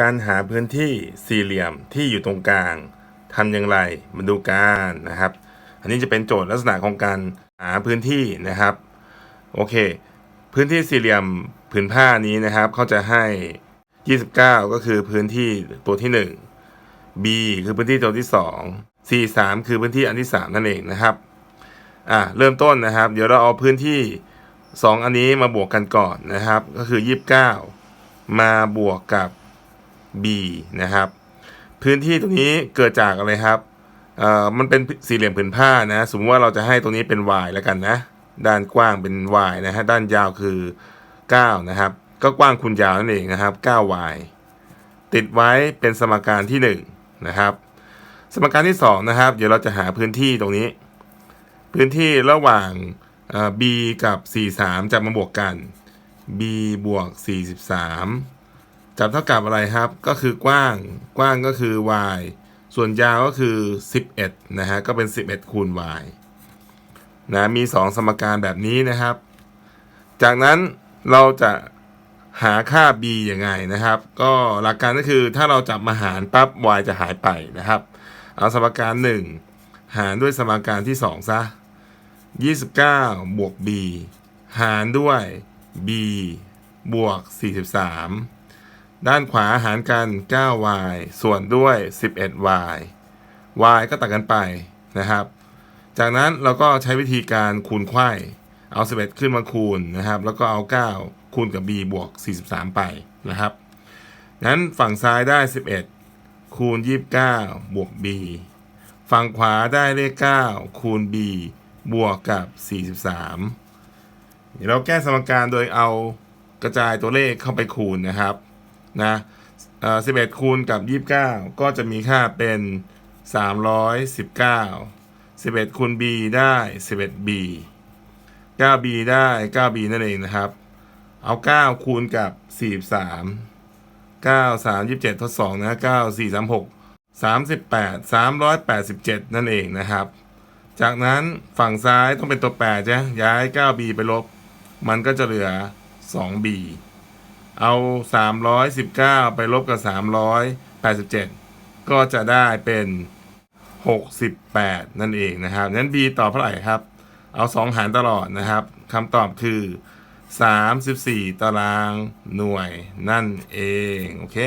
การหาพื้นที่สี่เหลี่ยมที่อยู่ตรงกลางทำอย่างไรมาดูกันนะครับ อันนี้จะเป็นโจทย์ลักษณะของการหาพื้นที่นะครับโอเค พื้นที่สี่เหลี่ยมผืนผ้านี้นะครับเขาจะให้ 29 ก็คือพื้นที่ตัวที่ 1 B คือพื้นที่ตัวที่ 2 C 3คือพื้นที่อันที่ 3 นั่นเองนะครับอะเริ่มต้นนะครับ เดี๋ยวเราเอาพื้นที่ 2 อันนี้มาบวกกันก่อนนะครับ ก็คือ 29 มาบวกกับ B นะครับ พื้นที่ตรงนี้เกิดจากอะไรครับเอ่อมันเป็นสี่เหลี่ยมผืนผ้านะ สมมติว่าเราจะให้ตรงนี้เป็น y แล้วกันนะ ด้านกว้างเป็น y นะฮะด้านยาวคือ 9 นะครับ ก็กว้างคูณยาวนั่นเองนะครับ 9y ติดไว้เป็นสมการที่ 1 นะครับ สมการที่ 2 นะครับ เดี๋ยวเราจะหาพื้นที่ตรงนี้ พื้นที่ระหว่าง b กับ 43 จะมาบวกกัน b บวก 43 จับเท่ากับอะไรครับ ก็คือกว้างกว้างก็คือ y ส่วนยาวก็คือ 11 นะฮะ ก็เป็น 11 คูณ y นะ มี 2 สมการแบบนี้นะครับ จากนั้นเราจะหาค่า b ยังไงนะครับ ก็หลักการก็คือถ้าเราจับมาหารปั๊บ y จะหายไปนะครับ เอาสมการ 1 หารด้วยสมการที่ 2 ซะ 29 บวก b หารด้วย b บวก 43 ด้านขวาหารกัน 9y ส่วนด้วย 11y y ก็ตัดกันไปนะครับ จากนั้นเราก็ใช้วิธีการคูณไขว้เอา 11 ขึ้นมาคูณนะครับ แล้วก็เอา 9 คูณกับ b บวก 43 ไปนะครับงั้นฝั่งซ้ายได้ 11 คูณ 29 บวก b ฝั่งขวาได้เลข 9 คูณ b บวกกับ 43 เดี๋ยวเราแก้สมการโดยเอากระจายตัวเลขเข้าไปคูณนะครับ นะ11คูณกับ29ก็จะมีค่าเป็น319 11คูณ b ได้ 11b 9b ได้ 9b นั่นเองนะครับ เอา9คูณกับ43 9 3 27ทด2นะ9 4 3 6 38 387นั่นเองนะครับ จากนั้นฝั่งซ้ายต้องเป็นตัวแปรจ้ย้าย 9b ไปลบ มันก็จะเหลือ 2b เอา 319 ไปลบกับ 387 ก็จะได้เป็น 68 นั่นเองนะครับนั้น b ตอบเท่าไหร่ครับ เอา 2 หารตลอดนะครับคำตอบคือ 34 ตารางหน่วยนั่นเอง โอเค